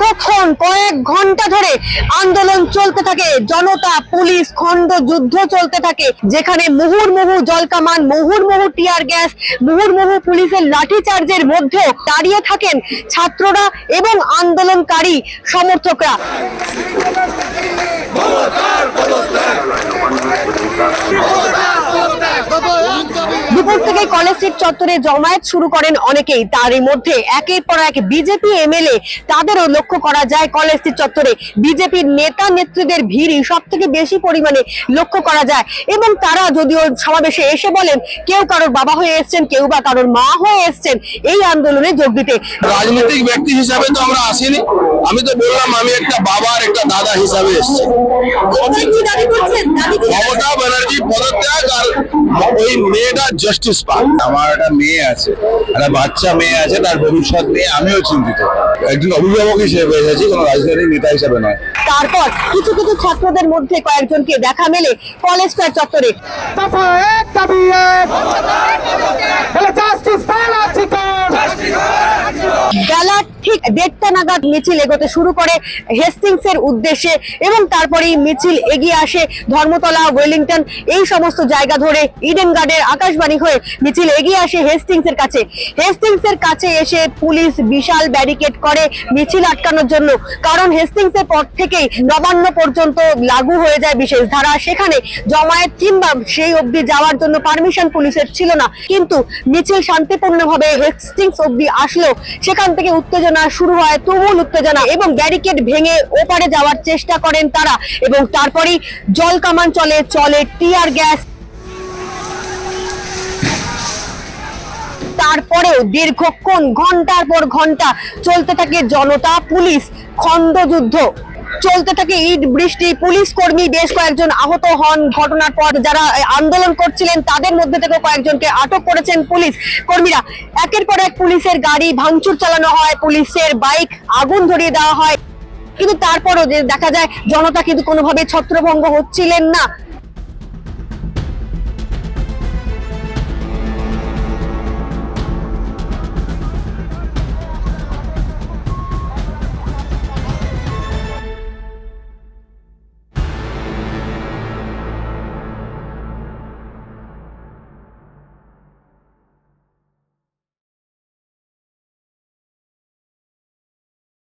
দীর্ঘক্ষণ কয়েক ঘণ্টা ধরে আন্দোলন চলতে থাকে। জনতা, পুলিশ, খণ্ড যুদ্ধ চলতে থাকে, যেখানে মুহুর্মুহু জলকামান, মুহুর্মুহু টিয়ার গ্যাস, মুহুর্মুহু পুলিশের লাঠিচার্জের মধ্যেও দাঁড়িয়ে থাকেন ছাত্ররা এবং আন্দোলনকারী সমর্থকরা। দুপুর থেকে কলেজ স্ট্রিট চত্বরে জমায়েত শুরু করেন অনেকেই। তারই মধ্যে একের পর এক বিজেপি এমএলএ তাদেরও লক্ষ্য করা যায় কলেজ স্ট্রিট চত্বরে। বিজেপির নেতা নেত্রীদের ভিড়ই সব থেকে বেশি পরিমাণে লক্ষ্য করা যায়। এবং তারা যদিও সমাবেশে এসে বলেন, কেউ কারোর বাবা হয়ে এসছেন, কেউ বা কারোর মা হয়ে এসছেন, এই আন্দোলনে যোগ দিতে। রাজনৈতিক ব্যক্তি হিসাবে তো আমরা আসিনি। আমি তো বললাম আমি একটা বাবার একটা দাদা হিসাবে এসেছি। মমতা ব্যানার্জি পদত্যাগ আর ওই মেয়েটা জাস্টিস পাক। আমার একটা মেয়ে আছে একটা বাচ্চা মেয়ে আছে তার ভবিষ্যৎ নিয়ে আমিও চিন্তিত। একজন অভিভাবক হিসেবে এসেছি কোনো রাজনৈতিক নেতা হিসেবে নয়। তারপর কিছু কিছু ছাত্রদের মধ্যে কয়েকজনকে দেখা মেলে কলেজ স্কোয়ার চত্বরে। দফা ঠিক দেড়টা নাগাদ মিছিল এগোতে শুরু করে হেস্টিংস এর উদ্দেশ্যে এবং তারপরেই মিছিল এগিয়ে আসে ধর্মতলা, ওয়েলিংটন, এই সমস্ত জায়গা ধরে ইডেন গার্ডের আকাশবাণী হয়ে মিছিল এগিয়ে আসে হেস্টিংস এর কাছে। হেস্টিংস এর কাছে এসে পুলিশ বিশাল ব্যারিকেড করে মিছিল আটকানোর জন্য, কারণ হেস্টিংস এর পর থেকেই নবান্ন পর্যন্ত লাগু হয়ে যায় বিশেষ ধারা। সেখানে জমায়েত কিংবা সেই অবধি যাওয়ার জন্য পারমিশন পুলিশের ছিল না। কিন্তু মিছিল শান্তিপূর্ণভাবে হেস্টিংস অবধি আসলো, সেখান থেকে উত্তেজনা শুরু হয়, তুমুল উত্তেজনা এবং ব্যারিকেড ভেঙে ওপারে যাওয়ার চেষ্টা করেন তারা এবং তারপরেই জল কামান চলে চলে টিয়ার গ্যাস তারপরেও দীর্ঘক্ষণ, ঘণ্টার পর ঘণ্টা চলতে থাকে জনতা, পুলিশ, খণ্ডযুদ্ধ। চলতে থাকে ইট, বৃষ্টি, পুলিশ কর্মী বেশ কয়েকজন আহত হন ঘটনার পর যারা আন্দোলন করছিলেন, তাদের মধ্যে থেকে কয়েকজনকে আটক করেছেন পুলিশ কর্মীরা। একের পর এক পুলিশের গাড়ি ভাঙচুর চালানো হয়, পুলিশের বাইক আগুন ধরিয়ে দেওয়া হয়। কিন্তু তারপরও যে দেখা যায়, জনতা কিন্তু কোনোভাবে ছত্রভঙ্গ হচ্ছিলেন না।